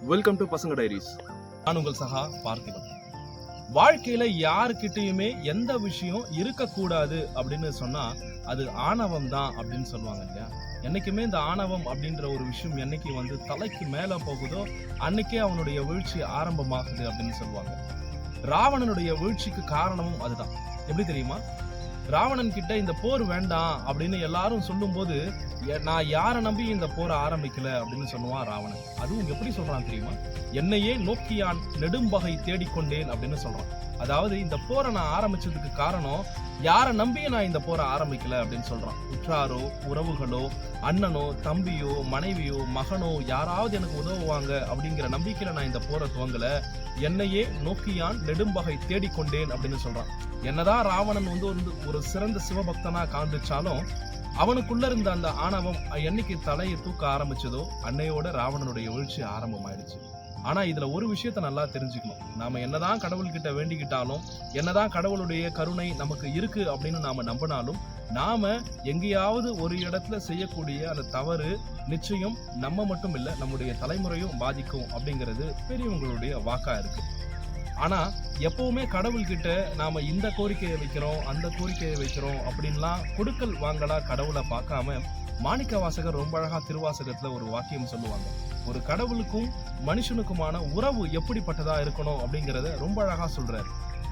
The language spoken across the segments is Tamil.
வெல்கம் டு பசங்க டைரிஸ் நான் உங்கள் சகா பார்த்திபன். வாழ்க்கையில யாருக்கிட்டயுமே எந்த விஷயம் இருக்கக்கூடாது அப்படின்னு சொன்னா அது ஆணவம் தான் அப்படின்னு சொல்லுவாங்க இல்லையா? என்னைக்குமே இந்த ஆணவம் அப்படின்ற ஒரு விஷயம் என்னைக்கு வந்து தலைக்கு மேலே போகுதோ அன்னைக்கே அவனுடைய வீழ்ச்சி ஆரம்பமாகுது அப்படின்னு சொல்லுவாங்க. ராவணனுடைய வீழ்ச்சிக்கு காரணமும் அதுதான். எப்படி தெரியுமா? ராவணன் கிட்ட இந்த போர் வேண்டாம் அப்படின்னு எல்லாரும் சொல்லும்போது நான் யாரை நம்பி இந்த போரை ஆரம்பிக்கல? அப்படின்னு சொல்லுவான் ராவணன். அதுவும் எப்படி சொல்றான் தெரியுமா? என்னையே நோக்கியான் நெடும்பகை தேடிக்கொண்டேன் அப்படின்னு சொல்றான். அதாவது இந்த போரை நான் ஆரம்பிச்சதுக்கு காரணம் யாரை நம்பியே நான் இந்த போரை ஆரம்பிக்கல அப்படின்னு சொல்றான். உற்றாரோ உறவுகளோ அண்ணனோ தம்பியோ மனைவியோ மகனோ யாராவது எனக்கு உதவுவாங்க அப்படிங்கிற நம்பிக்கையில நான் இந்த போரை துவங்கல. என்னையே நோக்கியான் நெடும்பகை தேடிக்கொண்டேன் அப்படின்னு சொல்றான். என்னதான் ராவணன் வந்து ஒரு ஒரு சிறந்த சிவபக்தனா காண்பிச்சாலும் அவனுக்குள்ள இருந்த அந்த ஆணவம் என்னைக்கு தலையை தூக்க ஆரம்பிச்சதோ அன்னையோட ராவணனுடைய வீழ்ச்சி ஆரம்பமாயிடுச்சு. ஆனா இதுல ஒரு விஷயத்த நல்லா தெரிஞ்சுக்கணும். நாம என்னதான் கடவுள்கிட்ட வேண்டிக்கிட்டாலும் என்னதான் கடவுளுடைய கருணை நமக்கு இருக்கு அப்படின்னு நாம நம்பினாலும் நாம எங்கேயாவது ஒரு இடத்துல செய்யக்கூடிய அந்த தவறு நிச்சயம் நம்ம மட்டும் இல்ல நம்முடைய தலைமுறையும் பாதிக்கும் அப்படிங்கிறது பெரியவங்களுடைய வாக்கா இருக்கு. ஆனா எப்பவுமே கடவுள்கிட்ட நாம இந்த கோரிக்கையை வைக்கிறோம் அந்த கோரிக்கையை வைக்கிறோம் அப்படின்லாம் கொடுக்கல் வாங்கலா கடவுளை பார்க்காம மாணிக்க வாசகர் ரொம்ப அழகா திருவாசகத்துல ஒரு வாக்கியம் சொல்லுவாங்க. ஒரு கடவுளுக்கும் மனுஷனுக்குமான உறவு எப்படிப்பட்டதா இருக்கணும் அப்படிங்கறத ரொம்ப அழகா சொல்றாரு.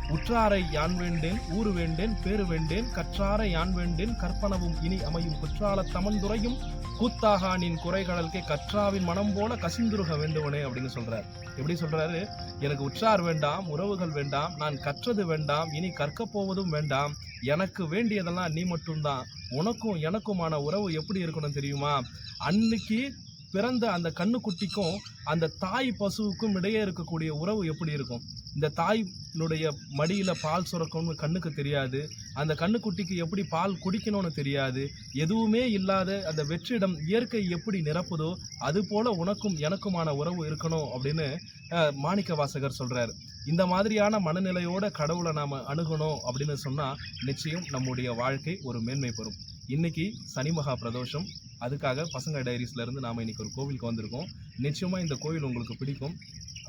உற்றாரை யான் வேண்டேன் ஊறு வேண்டேன் பேறு வேண்டேன் கற்றாரை யான் வேண்டேன் கற்பனவும் இனி அமையும் குற்றால தமந்துரையும் கூத்தாகானின் குறைகடல்கே கற்றாவின் மனம் போல கசிந்துருக வேண்டுவனே அப்படின்னு சொல்றார். எப்படி சொல்றாரு? எனக்கு உற்றார் வேண்டாம் உறவுகள் வேண்டாம் நான் கற்றது வேண்டாம் இனி கற்கப் போவதும் வேண்டாம் எனக்கு வேண்டியதெல்லாம் நீ மட்டும்தான் உனக்கும் எனக்குமான உறவு எப்படி இருக்கணும் தெரியுமா? அன்னைக்கு பிறந்த அந்த கண்ணுக்குட்டிக்கும் அந்த தாய் பசுவுக்கும் இடையே இருக்கக்கூடிய உறவு எப்படி இருக்கும்? இந்த தாயினுடைய மடியில் பால் சுரக்கணும்னு கண்ணுக்கு தெரியாது. அந்த கண்ணுக்குட்டிக்கு எப்படி பால் குடிக்கணும்னு தெரியாது. எதுவுமே இல்லாத அந்த வெற்றிடம் இயற்கை எப்படி நிரப்புதோ அது போல உனக்கும் எனக்குமான உறவு இருக்கணும் அப்படின்னு மாணிக்க வாசகர் சொல்கிறார் இந்த மாதிரியான மனநிலையோட கடவுளை நாம் அணுகணும் அப்படின்னு சொன்னால் நிச்சயம் நம்முடைய வாழ்க்கை ஒரு மேன்மை பெறும். இன்னைக்கு சனி மகா பிரதோஷம். அதுக்காக பசங்க டைரிஸ்லேருந்து நாம் இன்றைக்கி இன்னைக்கு ஒரு கோவிலுக்கு வந்திருக்கோம். நிச்சயமாக இந்த கோவில் உங்களுக்கு பிடிக்கும்.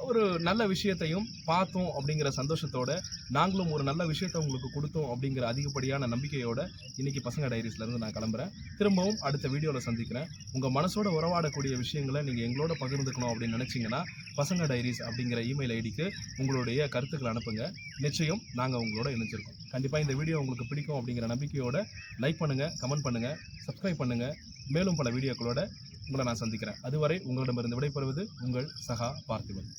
ஒரு நல்ல விஷயத்தையும் பார்த்தோம் அப்படிங்கிற சந்தோஷத்தோட நாங்களும் ஒரு நல்ல விஷயத்தை உங்களுக்கு கொடுத்தோம் அப்படிங்கிற அதிகப்படியான நம்பிக்கையோட இன்னைக்கு பசங்க டைரிஸ்லேருந்து நான் கிளம்புறேன். திரும்பவும் அடுத்த வீடியோவில் சந்திக்கிறேன். உங்கள் மனசோட உறவாடக்கூடிய விஷயங்களை நீங்கள் எங்களோட பகிர்ந்துக்கணும் அப்படின்னு நினச்சிங்கன்னா பசங்க டைரிஸ் அப்படிங்கிற இமெயில் ஐடிக்கு உங்களுடைய கருத்துக்களை அனுப்புங்க. நிச்சயம் நாங்கள் உங்களோட இணைஞ்சிருக்கோம். கண்டிப்பாக இந்த வீடியோ உங்களுக்கு பிடிக்கும் அப்படிங்கிற நம்பிக்கையோட லைக் பண்ணுங்கள் கமெண்ட் பண்ணுங்க சப்ஸ்கிரைப் பண்ணுங்கள் மேலும் பல வீடியோக்களோட உங்களை நான் சந்திக்கிறேன். அதுவரை உங்களிடமிருந்து விடைபெறுவது உங்கள் சகா பார்த்திபன்.